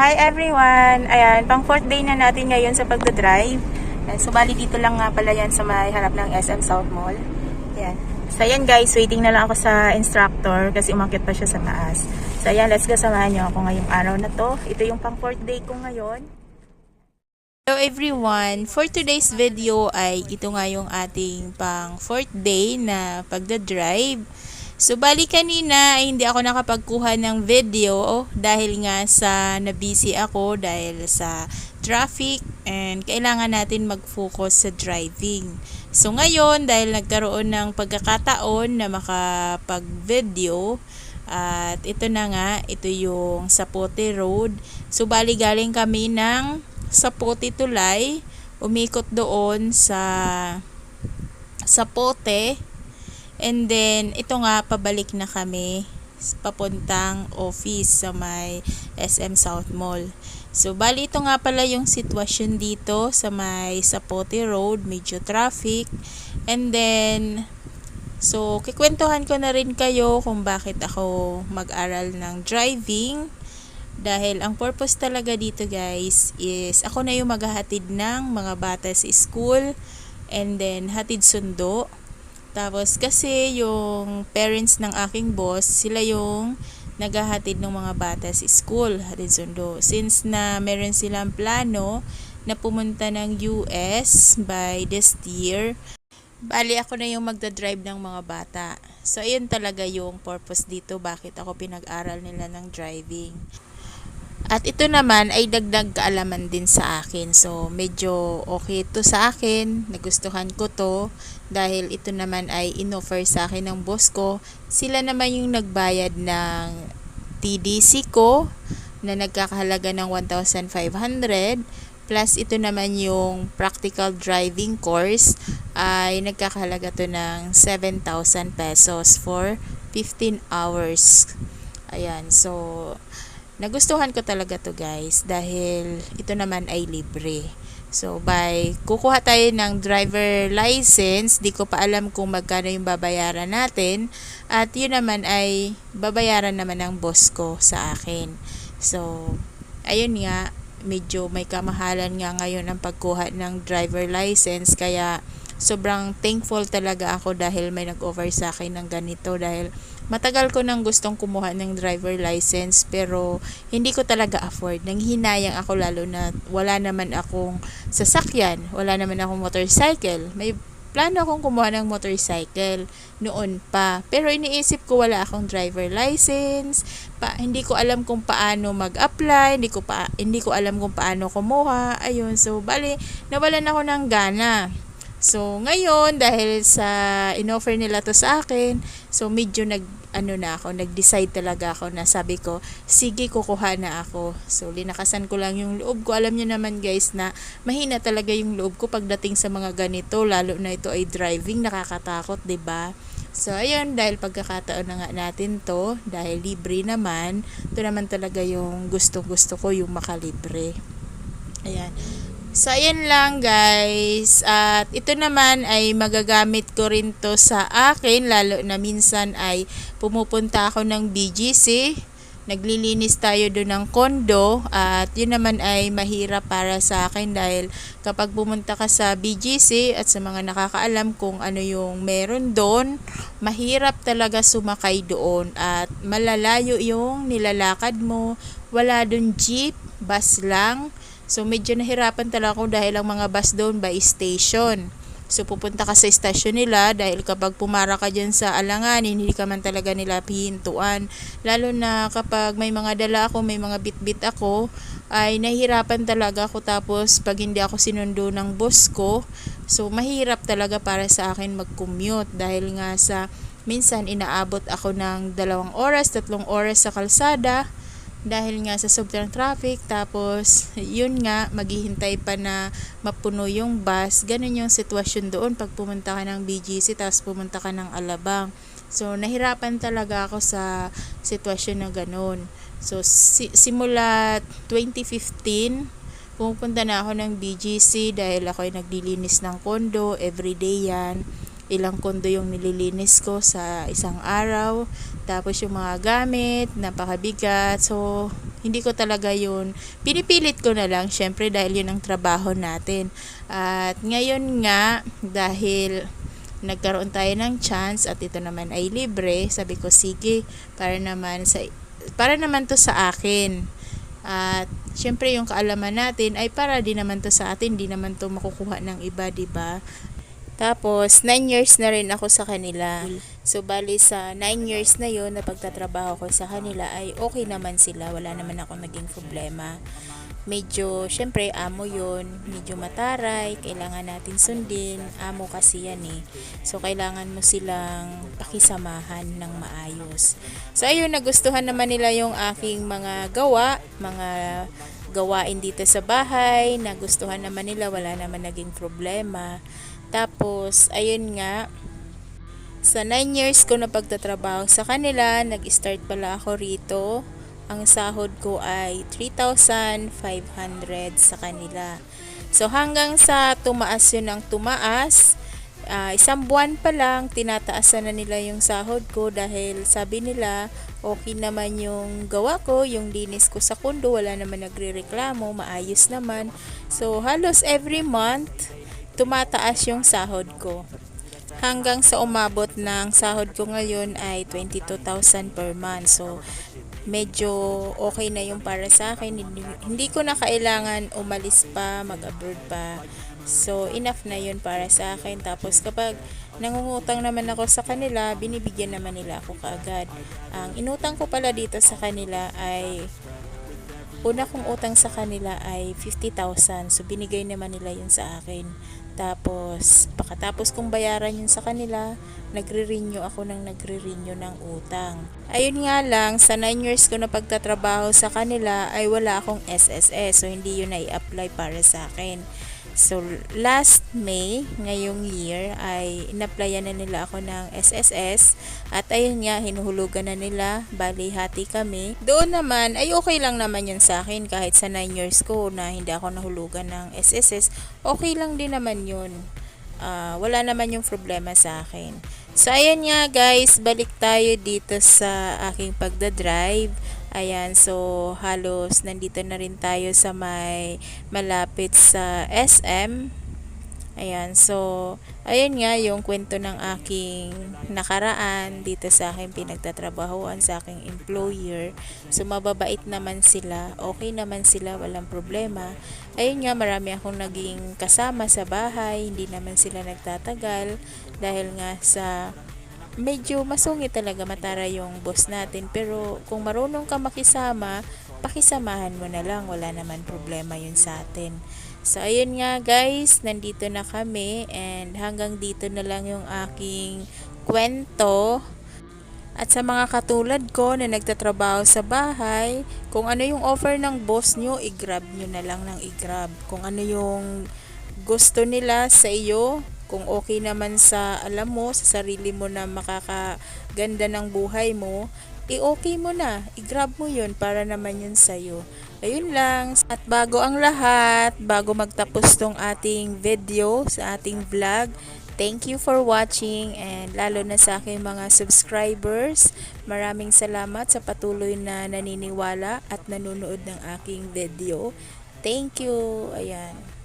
Hi everyone! Ayan, pang fourth day na natin ngayon sa pagdadrive. So bali dito lang nga pala yan sa may harap ng SM South Mall. Ayan. So ayan guys, waiting na lang ako sa instructor kasi umakyat pa siya sa taas. So ayan, let's go samahan niyo ako ngayong araw na to. Ito yung pang fourth day ko ngayon. Hello everyone! For today's video ay ito nga yung ating pang fourth day na pagdadrive. So, bali kanina ay hindi ako nakapagkuha ng video dahil nga sa nabisi ako dahil sa traffic and kailangan natin mag-focus sa driving. So, ngayon dahil nagkaroon ng pagkakataon na makapag-video at ito na nga, ito yung Sapote Road. So, bali galing kami ng Sapote Tulay, umikot doon sa Sapote And then, ito nga, pabalik na kami papuntang office sa may SM South Mall. So, bali ito nga pala yung sitwasyon dito sa may Sapote Road, medyo traffic. And then, so, kikwentuhan ko na rin kayo kung bakit ako mag-aral ng driving. Dahil ang purpose talaga dito guys is ako na yung maghahatid ng mga bata sa school and then hatid sundo tapos kasi yung parents ng aking boss, sila yung naghahatid ng mga bata sa school, hatid sundo. Since na meron silang plano na pumunta ng US by this year, bali ako na yung magdadrive ng mga bata. So, ayun talaga yung purpose dito, bakit ako pinag-aral nila ng driving. At ito naman ay dagdag kaalaman din sa akin. So, medyo okay to sa akin. Nagustuhan ko to. Dahil ito naman ay inoffer sa akin ng boss ko. Sila naman yung nagbayad ng TDC ko na nagkakahalaga ng 1,500. Plus, ito naman yung practical driving course ay nagkakahalaga to ng 7,000 pesos for 15 hours. Ayan, so nagustuhan ko talaga to guys dahil ito naman ay libre. So by kukuha tayo ng driver license, di ko pa alam kung magkano yung babayaran natin at yun naman ay babayaran naman ng boss ko sa akin. So ayun nga, medyo may kamahalan nga ngayon ang pagkuha ng driver license kaya sobrang thankful talaga ako dahil may nag-offer sa akin ng ganito dahil matagal ko nang gustong kumuha ng driver license pero hindi ko talaga afford. Nang hinayang ako lalo na wala naman akong sasakyan, wala naman akong motorcycle. May plano akong kumuha ng motorcycle noon pa. Pero iniisip ko wala akong driver license, pa, hindi ko alam kung paano mag-apply, hindi ko pa hindi ko alam kung paano kumuha. Ayun, so bali nawalan ako ng gana. So, ngayon, dahil sa inoffer nila to sa akin, so medyo nag, ano na ako, nag-decide talaga ako na sabi ko, sige, kukuha na ako. So, linakasan ko lang yung loob ko. Alam niyo naman guys na mahina talaga yung loob ko pagdating sa mga ganito, lalo na ito ay driving, nakakatakot, 'di ba So, ayun, dahil pagkakataon na nga natin to, dahil libre naman, ito naman talaga yung gusto-gusto ko, yung makalibre. Ayan. So, ayan lang guys. At ito naman ay magagamit ko rin to sa akin, lalo na minsan ay pumupunta ako ng BGC. Naglilinis tayo doon ng kondo at yun naman ay mahirap para sa akin dahil kapag pumunta ka sa BGC at sa mga nakakaalam kung ano yung meron doon, mahirap talaga sumakay doon at malalayo yung nilalakad mo. Wala doon jeep, bus lang. So, medyo nahirapan talaga ako dahil ang mga bus doon by station. So, pupunta ka sa station nila dahil kapag pumara ka dyan sa alanganin, hindi ka man talaga nila pihintuan. Lalo na kapag may mga dala ako, may mga bit-bit ako, ay nahihirapan talaga ako tapos pag hindi ako sinundo ng boss ko, so mahirap talaga para sa akin mag-commute dahil nga sa minsan inaabot ako ng dalawang oras, tatlong oras sa kalsada dahil nga sa sobrang traffic tapos yun nga maghihintay pa na mapuno yung bus. Ganun yung sitwasyon doon pag pumunta ka ng BGC tapos pumunta ka ng Alabang. So nahirapan talaga ako sa sitwasyon na ganun. So si- simula 2015 pumupunta na ako ng BGC dahil ako ay naglilinis ng kondo everyday yan. Ilang kondo yung nililinis ko sa isang araw. Tapos yung mga gamit, napakabigat. So, hindi ko talaga yun, pinipilit ko na lang, syempre dahil yun ang trabaho natin. At ngayon nga, dahil nagkaroon tayo ng chance at ito naman ay libre, sabi ko sige, para naman sa para naman to sa akin. At syempre yung kaalaman natin ay para din naman to sa atin, di naman to makukuha ng iba, 'di ba? Tapos 9 years na rin ako sa kanila. So bali sa 9 years na yon na pagtatrabaho ko sa kanila ay okay naman sila, wala naman ako naging problema. Medyo, syempre, amo yon medyo mataray, kailangan natin sundin, amo kasi yan eh. So, kailangan mo silang pakisamahan ng maayos. So, ayun, nagustuhan naman nila yung aking mga gawa, mga gawain dito sa bahay, nagustuhan naman nila, wala naman naging problema. Tapos, ayun nga, sa 9 years ko na pagtatrabaho sa kanila, nag-start pala ako rito. Ang sahod ko ay 3,500 sa kanila. So hanggang sa tumaas yun ng tumaas, ah, isang buwan pa lang, tinataasan na nila yung sahod ko dahil sabi nila, okay naman yung gawa ko, yung linis ko sa kundo, wala naman nagre-reklamo, maayos naman. So halos every month, tumataas yung sahod ko. Hanggang sa umabot ng sahod ko ngayon ay 22,000 per month. So, medyo okay na yung para sa akin. Hindi, ko na kailangan umalis pa, mag-abroad pa. So, enough na yun para sa akin. Tapos, kapag nangungutang naman ako sa kanila, binibigyan naman nila ako kaagad. Ang inutang ko pala dito sa kanila ay una kong utang sa kanila ay 50,000. So, binigay naman nila yun sa akin. Tapos, pagkatapos kong bayaran yun sa kanila, nagre-renew ako ng nagre-renew ng utang. Ayun nga lang, sa 9 years ko na pagtatrabaho sa kanila, ay wala akong SSS. So, hindi yun na i-apply para sa akin. So, last May, ngayong year, ay inaplayan na nila ako ng SSS. At ayun nga, hinuhulugan na nila. Bali, hati kami. Doon naman, ay okay lang naman yun sa akin. Kahit sa 9 years ko na hindi ako nahulugan ng SSS, okay lang din naman yun. Ah, wala naman yung problema sa akin. So, ayan nga guys, balik tayo dito sa aking pagdadrive. Ayan, so halos nandito na rin tayo sa may malapit sa SM. Ayan, so ayun nga yung kwento ng aking nakaraan dito sa aking pinagtatrabahoan sa aking employer. So mababait naman sila, okay naman sila, walang problema. Ayun nga, marami akong naging kasama sa bahay, hindi naman sila nagtatagal dahil nga sa medyo masungit talaga matara yung boss natin. Pero kung marunong ka makisama pakisamahan mo na lang. Wala naman problema yun sa atin. So ayun nga guys. Nandito na kami. And hanggang dito na lang yung aking kwento. At sa mga katulad ko na nagtatrabaho sa bahay, kung ano yung offer ng boss nyo, i-grab nyo na lang ng i-grab. Kung ano yung gusto nila sa iyo, kung okay naman sa alam mo, sa sarili mo na makakaganda ng buhay mo, i-okay mo na. I-grab mo yun para naman yun sa'yo. Ayun lang. At bago ang lahat, bago magtapos tong ating video sa ating vlog, thank you for watching and lalo na sa aking mga subscribers. Maraming salamat sa patuloy na naniniwala at nanonood ng aking video. Thank you. Ayan.